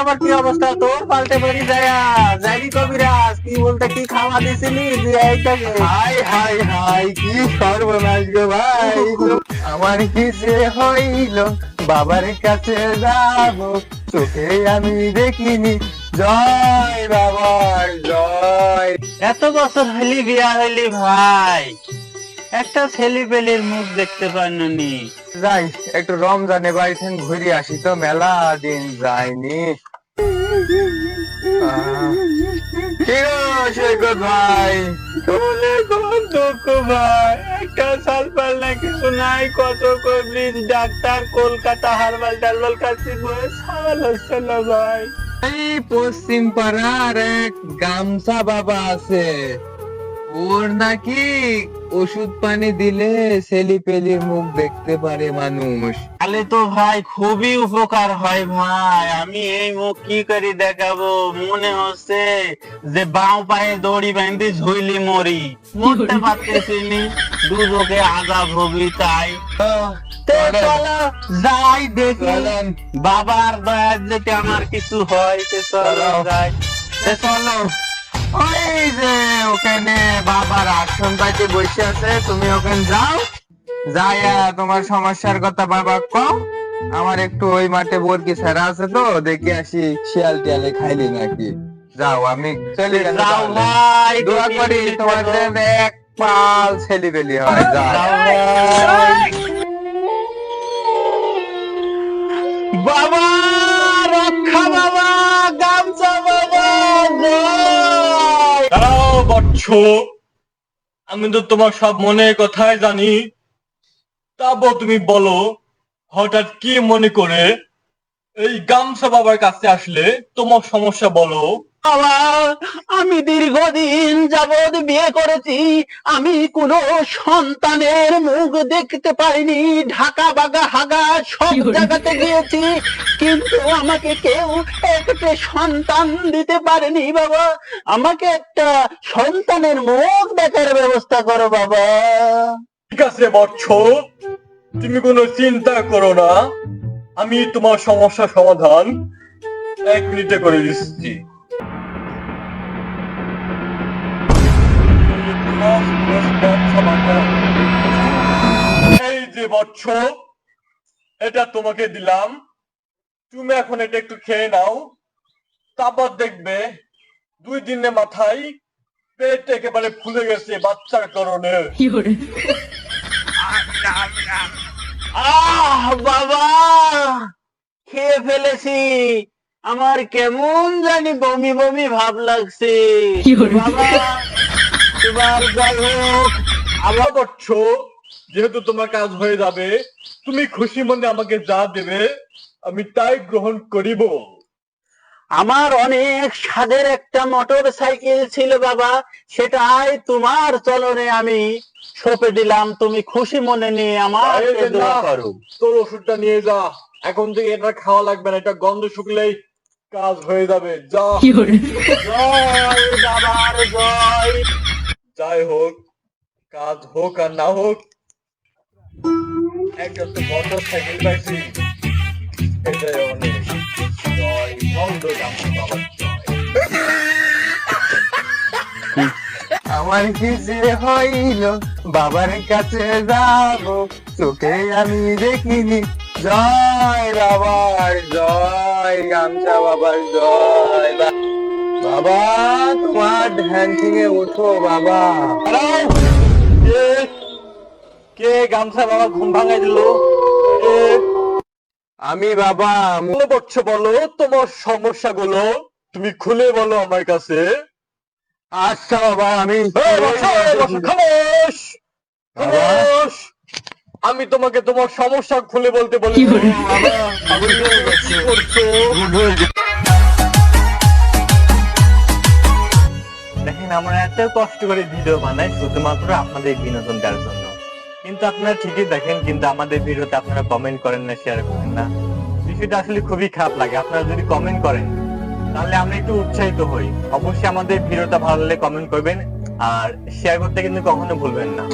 আবার কি অবস্থা? তোর পাল্টে যায় যাইনি কবিরাজ কি বলতে কি খাওয়া দিছিলি? যে এইটাকে হাই হাই হাই কি সর্বনাশ গো ভাই। আমার কি যে হইল বাবার কাছে যাব চোখে আমি দেখিনি। জয় বাবার জয়। এত বছর হইলি বিয়া হইলি ভাই। একটা ছেলে পেলের মুখ দেখতে পাইনি যাই একটু রমজানে বাড়ি থেকে ঘুরে আসি তো মেলা দিন যায়নি কি সৈকত ভাই। বলে কোন দুঃখ ভাই একটা সাল পাল না কিছু নাই কত কবরিজ ডাক্তার কলকাতা হারবাল টারবাল কাছে বয়ে সাল হচ্ছে না ভাই। এই পশ্চিম পাড়ার এক গামছা বাবা আছে। ওর নাকি ওষুধ পানি দিলে ছেলি পেলির মুখ দেখতে পারে মানুষ। তাহলে তো ভাই খুবই উপকার হয় ভাই। আমি এই মুখ কি করে দেখাবো? মনে হচ্ছে যে বাঁ পায়ে দড়ি বাঁধে ঝুইলি মরি। মরতে পারতেছি নি দুজকে আজাব হবি তাই। যাই দেখি। বাবার দয়ার যেতে আমার কিছু হয় তে চলো। যাই। তে চলো। ওই যে ওখানে বাবার আসন পাইতে বসে আছে তুমি ওখানে যাও। যাইয়া তোমার সমস্যার কথা বাবা কও। আমার একটু ওই মাঠে ছাড়া আছে তো দেখে আসি শিয়াল টিয়ালে খাইলি নাকি। যাও আমি চলে যাও তাহলে। ভাই দোয়া করি তোমার এক পাল ছেলে বেলি হয়। যাও। বাবা! বৎস আমি তো তোমার সব মনের কথাই জানি। তারপর তুমি বলো, হঠাৎ কি মনে করে? এই গামছা বাবার কাছে আসলে তোমার সমস্যা বলো। বাবা আমি দীর্ঘদিন যাবৎ বিয়ে করেছি। আমি কোনো সন্তানের মুখ দেখতে পাইনি। ঢাকা বাগা হাগা সব জায়গাতে গিয়েছি। কিন্তু আমাকে কেউ একটা সন্তান দিতে পারেনি বাবা। আমাকে একটা সন্তানের মুখ দেখার ব্যবস্থা করো বাবা। ঠিক আছে বৎস। তুমি কোনো চিন্তা করো না। আমি তোমার সমস্যা সমাধান এক মিনিটে করে দিচ্ছি। এই যে বৎস এটা তোমাকে দিলাম। তুমি এখন এটা একটু খেয়ে নাও। তারপর দেখবে দুই দিনের মাথায় পেট একেবারে ফুলে গেছে বাচ্চার কারণে। আহ বাবা! খেয়ে ফেলেছি। আমার কেমন জানি বমি বমি ভাব লাগছে। এবার যাই হোক আবার করছ? যেহেতু তোমার কাজ হয়ে যাবে তুমি খুশি মনে আমাকে যা দেবে আমি তাই গ্রহণ করিব। আমার অনেক স্বাদের একটা মোটর সাইকেল ছিল বাবা সেটাই তোমার চলনে আমি সঁপে দিলাম। তুমি খুশি মনে নিয়ে আমার তোর ওষুধটা নিয়ে যা। এখন থেকে এটা খাওয়া লাগবে না এটা গন্ধ শুকলেই কাজ হয়ে যাবে। যাই হোক কাজ হোক আর না হোক একটা তো মোটর সাইকেল পাইছি। এটাই অনেক। জয় বন্ধ আমার কি যে হইল বাবার কাছে যাব চোখে আমি দেখিনি। জয় বাবার জয় গামছা বাবার জয় বাবা তোমার ধ্যান থেকে ওঠো বাবা। কে গামছা বাবা ঘুম ভাঙাই দিল? আমি বাবা মনে পড়ছে বলো তোমার সমস্যা সমস্যাগুলো। তুমি খুলে বলো আমার কাছে। আচ্ছা বাবা আমি আমি তোমাকে তোমার সমস্যা খুলে বলতে বলি। দেখেন আমরা এত কষ্ট করে ভিডিও বানাই শুধুমাত্র আপনাদের বিনোদন দেওয়ার জন্য। কিন্তু আপনারা ঠিকই দেখেন কিন্তু আমাদের ভিডিওতে আপনারা কমেন্ট করেন না শেয়ার করেন না। বিষয়টা আসলে খুবই খারাপ লাগে। আপনারা যদি কমেন্ট করেন তাহলে আমরা একটু উৎসাহিত হই। অবশ্যই আমাদের ভিডিওটা ভালো লাগলে কমেন্ট করবেন আর শেয়ার করতে কিন্তু কখনো ভুলবেন না।